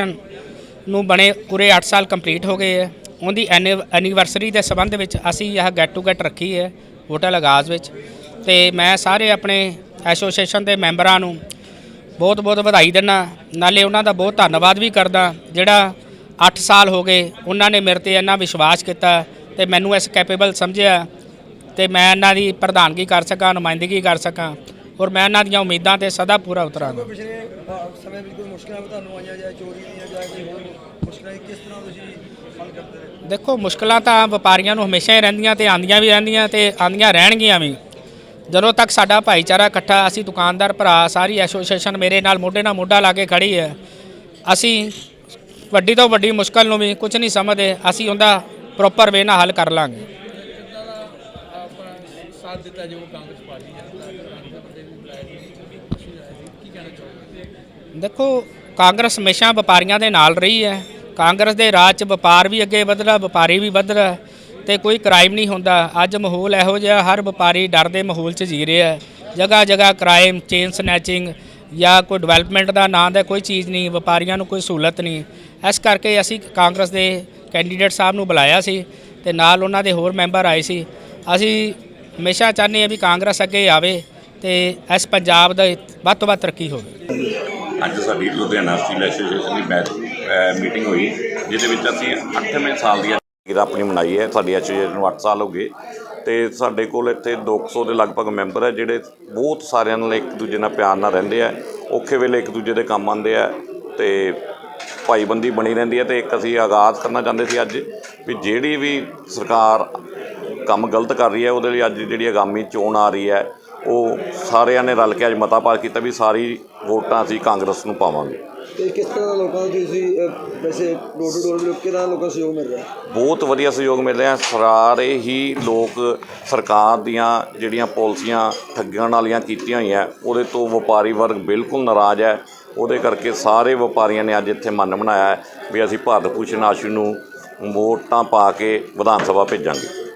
Association ਨੂੰ ਬਣੇ ਪੂਰੇ 8 ਸਾਲ ਕੰਪਲੀਟ ਹੋ ਗਏ ਹੈ। ਉਹਦੀ ਐਨੀਵਰਸਰੀ ਦੇ ਸੰਬੰਧ ਵਿੱਚ ਅਸੀਂ ਇਹ ਗੈਟ ਟੂ ਗੈਟ ਰੱਖੀ ਹੈ ਹੋਟਲ ਆਗਾਜ਼ ਵਿੱਚ। ਤੇ ਮੈਂ ਸਾਰੇ ਆਪਣੇ ਐਸੋਸੀਏਸ਼ਨ ਦੇ ਮੈਂਬਰਾਂ ਨੂੰ ਬਹੁਤ ਬਹੁਤ ਵਧਾਈ ਦਿੰਦਾ ਨਾਲੇ ਉਹਨਾਂ ਦਾ ਬਹੁਤ ਧੰਨਵਾਦ ਵੀ ਕਰਦਾ ਜਿਹੜਾ 8 ਸਾਲ ਹੋ ਗਏ ਉਹਨਾਂ ਨੇ ਮੇਰੇ ਤੇ ਇੰਨਾ ਵਿਸ਼ਵਾਸ ਕੀਤਾ ਤੇ ਮੈਨੂੰ ਇਸ ਕੈਪੇਬਲ ਸਮਝਿਆ ਤੇ ਮੈਂ ਇਹਨਾਂ ਦੀ ਪ੍ਰਧਾਨਗੀ ਕਰ ਸਕਾਂ, ਨੁਮਾਇੰਦਗੀ ਕਰ ਸਕਾਂ। ਔਰ ਮੈਂ ਇਹਨਾਂ ਦੀਆਂ ਉਮੀਦਾਂ ਤੇ ਸਦਾ ਪੂਰਾ ਉਤਰਾਂਗਾ। ਪਿਛਲੇ ਅ, ਸਮੇਂ ਵਿੱਚ ਕੋਈ ਮੁਸ਼ਕਲਾਂ ਵੀ ਤੁਹਾਨੂੰ ਆਈਆਂ ਜਾਂ ਚੋਰੀ ਦੀਆਂ ਜਾਂ ਕੋਈ ਹੋਰ ਮੁਸ਼ਕਲਾਂ ਦੀ ਕਿਸ ਤਰ੍ਹਾਂ ਤੁਸੀਂ ਹੱਲ ਕਰਦੇ ਰਹੇ? ਦੇਖੋ ਮੁਸ਼ਕਲਾਂ ਤਾਂ ਵਪਾਰੀਆਂ ਨੂੰ ਹਮੇਸ਼ਾ ਹੀ ਰਹਿੰਦੀਆਂ ਤੇ ਆਂਦੀਆਂ ਵੀ ਰਹਿੰਦੀਆਂ ਤੇ ਆਂਦੀਆਂ ਰਹਿਣਗੀਆਂ ਵੀ। ਜਦੋਂ ਤੱਕ ਸਾਡਾ ਭਾਈਚਾਰਾ ਇਕੱਠਾ ਅਸੀਂ ਦੁਕਾਨਦਾਰ ਭਰਾ ਸਾਰੀ ਐਸੋਸੀਏਸ਼ਨ ਮੇਰੇ ਨਾਲ ਮੋਢੇ ਨਾਲ ਮੋਢਾ ਲਾ ਕੇ ਖੜੀ ਹੈ। ਅਸੀਂ ਵੱਡੀ ਤੋਂ ਵੱਡੀ ਮੁਸ਼ਕਲ ਨੂੰ ਵੀ ਕੁਝ ਨਹੀਂ ਸਮਝਦੇ ਅਸੀਂ ਉਹਦਾ ਪ੍ਰੋਪਰ ਵੇ ਨਾਲ ਹੱਲ ਕਰ ਲਾਂਗੇ। ਸਾਥ ਦਿੱਤਾ ਜੋ ਕਾਂਗਰਸ ਪਾਰਟੀ ਹੈ ਦੇਖੋ, ਕਾਂਗਰਸ ਹਮੇਸ਼ਾ ਵਪਾਰੀਆਂ ਦੇ ਨਾਲ ਰਹੀ ਹੈ। ਕਾਂਗਰਸ ਦੇ ਰਾਜ 'ਚ ਵਪਾਰ ਵੀ ਅੱਗੇ ਵਧ ਵਪਾਰੀ ਵੀ ਵਧ ਰਿਹਾ ਤੇ ਕੋਈ ਕ੍ਰਾਈਮ ਨਹੀਂ ਹੁੰਦਾ। ਅੱਜ ਮਾਹੌਲ ਇਹੋ ਜਿਹਾ, ਹਰ ਵਪਾਰੀ ਡਰ ਦੇ ਮਾਹੌਲ 'ਚ ਜੀ ਰਿਹਾ ਹੈ। ਜਗ੍ਹਾ ਜਗ੍ਹਾ ਕ੍ਰਾਈਮ ਚੇਨ ਸਨੈਚਿੰਗ ਜਾਂ ਕੋਈ ਡਿਵੈਲਪਮੈਂਟ ਦਾ ਨਾਂ ਦਾ ਕੋਈ ਚੀਜ਼ ਨਹੀਂ, ਵਪਾਰੀਆਂ ਨੂੰ ਕੋਈ ਸਹੂਲਤ ਨਹੀਂ। ਇਸ ਕਰਕੇ ਅਸੀਂ ਕਾਂਗਰਸ ਦੇ ਕੈਂਡੀਡੇਟ ਸਾਹਿਬ ਨੂੰ ਬੁਲਾਇਆ ਸੀ ਤੇ ਨਾਲ ਉਹਨਾਂ ਦੇ ਹੋਰ ਮੈਂਬਰ ਆਏ ਸੀ। ਅਸੀਂ ਹਮੇਸ਼ਾ ਚਾਹੁੰਦੇ ਹਾਂ ਵੀ ਕਾਂਗਰਸ ਅੱਗੇ ਆਵੇ ਤੇ ਇਸ ਪੰਜਾਬ ਦਾ ਵੱਧ ਤੋਂ ਵੱਧ ਤਰੱਕੀ ਹੋਵੇ। ਅੱਜ ਸਾਡੀ ਲੁਧਿਆਣਾ ਸਟੀਲ ਐਸੋਸੀਏਸ਼ਨ ਦੀ ਮੀਟਿੰਗ ਹੋਈ, ਜਿਹਦੇ ਵਿੱਚ ਅਸੀਂ 8ਵੇਂ ਸਾਲ ਦੀ ਜਿਹੜਾ ਆਪਣੀ ਮਨਾਈ ਹੈ। ਸਾਡੀ ਐਸੋਸੀਏਸ਼ਨ ਨੂੰ 8 ਸਾਲ ਹੋ ਗਏ ਤੇ ਸਾਡੇ ਕੋਲ ਇੱਥੇ 200 ਦੇ ਲਗਭਗ ਮੈਂਬਰ ਹੈ, ਜਿਹੜੇ ਬਹੁਤ ਸਾਰਿਆਂ ਨਾਲ ਇੱਕ ਦੂਜੇ ਨਾਲ ਪਿਆਰ ਨਾਲ ਰਹਿੰਦੇ ਆ। ਔਖੇ ਵੇਲੇ ਇੱਕ ਦੂਜੇ ਦੇ ਕੰਮ ਆਉਂਦੇ ਆ ਤੇ ਭਾਈਬੰਦੀ ਬਣੀ ਰਹਿੰਦੀ ਹੈ ਤੇ ਇੱਕ ਅਸੀਂ ਆਗਾਜ਼ ਕਰਨਾ ਚਾਹੁੰਦੇ ਸੀ ਅੱਜ ਵੀ ਜਿਹੜੀ ਵੀ ਸਰਕਾਰ ਕੰਮ ਗਲਤ ਕਰ ਰਹੀ ਹੈ ਉਹਦੇ ਲਈ ਅੱਜ ਜਿਹੜੀ ਆਗਾਮੀ ਚੋਣ ਆ ਰਹੀ ਹੈ ਉਹ ਸਾਰਿਆਂ ਨੇ ਰਲ ਕੇ ਅੱਜ ਮਤਾ ਪਾਸ ਕੀਤਾ ਵੀ ਸਾਰੀ ਵੋਟਾਂ ਅਸੀਂ ਕਾਂਗਰਸ ਨੂੰ ਪਾਵਾਂਗੇ। ਤੇ ਕਿਸ ਤਰ੍ਹਾਂ ਲੋਕਾਂ ਦਾ ਤੁਸੀਂ ਅ, ਵੈਸੇ ਡੋਰ ਟੂ ਡੋਰ ਲੋਕ ਕਿਹਦਾ ਲੋਕਾਂ ਸਹਿਯੋਗ ਮਿਲ ਰਿਹਾ? ਬਹੁਤ ਵਧੀਆ ਸਹਿਯੋਗ ਮਿਲ ਰਿਹਾ। ਸਾਰੇ ਹੀ ਲੋਕ ਸਰਕਾਰ ਦੀਆਂ ਜਿਹੜੀਆਂ ਪਾਲਿਸੀਆਂ ਠੱਗਣ ਵਾਲੀਆਂ ਕੀਤੀਆਂ ਹੋਈਆਂ ਉਹਦੇ ਤੋਂ ਵਪਾਰੀ ਵਰਗ ਬਿਲਕੁਲ ਨਾਰਾਜ਼ ਹੈ। ਉਹਦੇ ਕਰਕੇ ਸਾਰੇ ਵਪਾਰੀਆਂ ਨੇ ਅੱਜ ਇੱਥੇ ਮਨ ਬਣਾਇਆ ਹੈ ਵੀ ਅਸੀਂ ਭਾਰਤ ਭੂਸ਼ਣ ਆਸ਼ੂ ਨੂੰ ਵੋਟਾਂ ਪਾ ਕੇ ਵਿਧਾਨ ਸਭਾ ਭੇਜਾਂਗੇ।